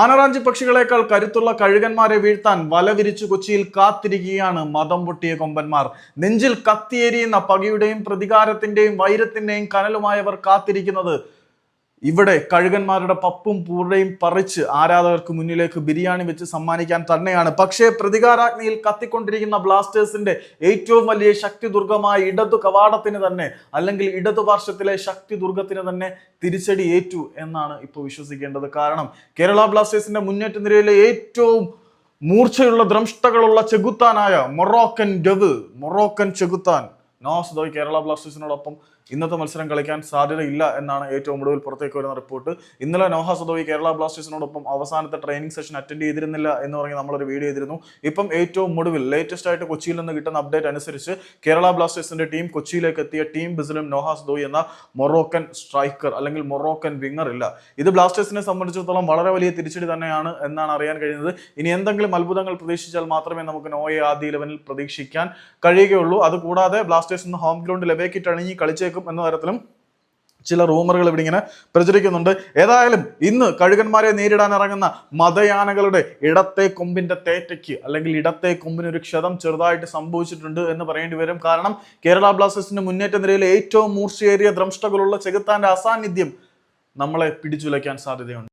ആനറാഞ്ചി പക്ഷികളെക്കാൾ കരുത്തുള്ള കഴുകന്മാരെ വീഴ്ത്താൻ വല വിരിച്ചു കൊച്ചിയിൽ കാത്തിരിക്കുകയാണ് മതം പൊട്ടിയ കൊമ്പന്മാർ. നെഞ്ചിൽ കത്തിയേരിയുന്ന പകയുടെയും പ്രതികാരത്തിന്റെയും വൈരത്തിന്റെയും കനലുമായവർ കാത്തിരിക്കുന്നത് ഇവിടെ കഴുകന്മാരുടെ പപ്പും പൂടയും പറിച്ച് ആരാധകർക്ക് മുന്നിലേക്ക് ബിരിയാണി വെച്ച് സമ്മാനിക്കാൻ തന്നെയാണ്. പക്ഷേ പ്രതികാരാഗ്നിയിൽ കത്തിക്കൊണ്ടിരിക്കുന്ന ബ്ലാസ്റ്റേഴ്സിന്റെ ഏറ്റവും വലിയ ശക്തി ദുർഗമായ ഇടതു കവാടത്തിന് തന്നെ അല്ലെങ്കിൽ ഇടതു പാർശ്വത്തിലെ ശക്തി ദുർഗത്തിന് തന്നെ തിരിച്ചടി ഏറ്റു എന്നാണ് ഇപ്പോൾ വിശ്വസിക്കേണ്ടത്. കാരണം കേരള ബ്ലാസ്റ്റേഴ്സിന്റെ മുന്നേറ്റ നിരയിലെ ഏറ്റവും മൂർച്ചയുള്ള ദ്രംഷ്ടകളുള്ള ചെകുത്താനായ മൊറോക്കൻ ഗവ് മൊറോക്കൻ ചെകുത്താൻ നോസ് ദോയ് കേരള ബ്ലാസ്റ്റേഴ്സിനോടൊപ്പം ഇന്നത്തെ മത്സരം കളിക്കാൻ സാധ്യതയില്ല എന്നാണ് ഏറ്റവും ഒടുവിൽ പുറത്തേക്ക് വരുന്ന റിപ്പോർട്ട്. ഇന്നലെ നോഹ സദോയി കേരള ബ്ലാസ്റ്റേഴ്സിനോടൊപ്പം അവസാനത്തെ ട്രെയിനിങ് സെഷൻ അറ്റൻഡ് ചെയ്തിരുന്നില്ല എന്ന് പറഞ്ഞ് നമ്മളൊരു വീഡിയോ ചെയ്തിരുന്നു. ഇപ്പം ഏറ്റവും ഒടുവിൽ ലേറ്റസ്റ്റ് ആയിട്ട് കൊച്ചിയിൽ നിന്ന് കിട്ടുന്ന അപ്ഡേറ്റ് അനുസരിച്ച് കേരള ബ്ലാസ്റ്റേഴ്സിന്റെ ടീം കൊച്ചിയിലേക്ക് എത്തിയ ടീം ബിസിലും നോഹ സദോയി എന്ന മൊറോക്കൻ സ്ട്രൈക്കർ അല്ലെങ്കിൽ മൊറോക്കൻ വിങ്ങർ ഇല്ല. ഇത് ബ്ലാസ്റ്റേഴ്സിനെ സംബന്ധിച്ചിടത്തോളം വളരെ വലിയ തിരിച്ചടി തന്നെയാണ് എന്നാണ് അറിയാൻ കഴിയുന്നത്. ഇനി എന്തെങ്കിലും അത്ഭുതങ്ങൾ പ്രതീക്ഷിച്ചാൽ മാത്രമേ നമുക്ക് നോയെ ആദ്യ ഇലവനിൽ പ്രതീക്ഷിക്കാൻ കഴിയുകയുള്ളൂ. അതുകൂടാതെ ബ്ലാസ്റ്റേഴ്സ് ഇന്ന് ഹോം ഗ്രൗണ്ടിൽ എവേക്കിട്ട് അണിഞ്ഞ് കളിച്ചേക്കും എന്ന തരത്തിലും ചില റൂമറുകൾ ഇവിടെ ഇങ്ങനെ പ്രചരിക്കുന്നുണ്ട്. ഏതായാലും ഇന്ന് കഴുകന്മാരെ നേരിടാൻ ഇറങ്ങുന്ന മതയാനകളുടെ ഇടത്തെ കൊമ്പിന്റെ തേറ്റയ്ക്ക് അല്ലെങ്കിൽ ഇടത്തെ കൊമ്പിന് ഒരു ക്ഷതം ചെറുതായിട്ട് സംഭവിച്ചിട്ടുണ്ട് എന്ന് പറയേണ്ടി വരും. കാരണം കേരള ബ്ലാസ്റ്റേഴ്സിന്റെ മുന്നേറ്റ നിരയിലെ ഏറ്റവും മൂർച്ചയേറിയ ദ്രംഷ്ടകളുള്ള ചെകുത്താന്റെ അസാന്നിധ്യം നമ്മളെ പിടിച്ചുലയ്ക്കാൻ സാധ്യതയുണ്ട്.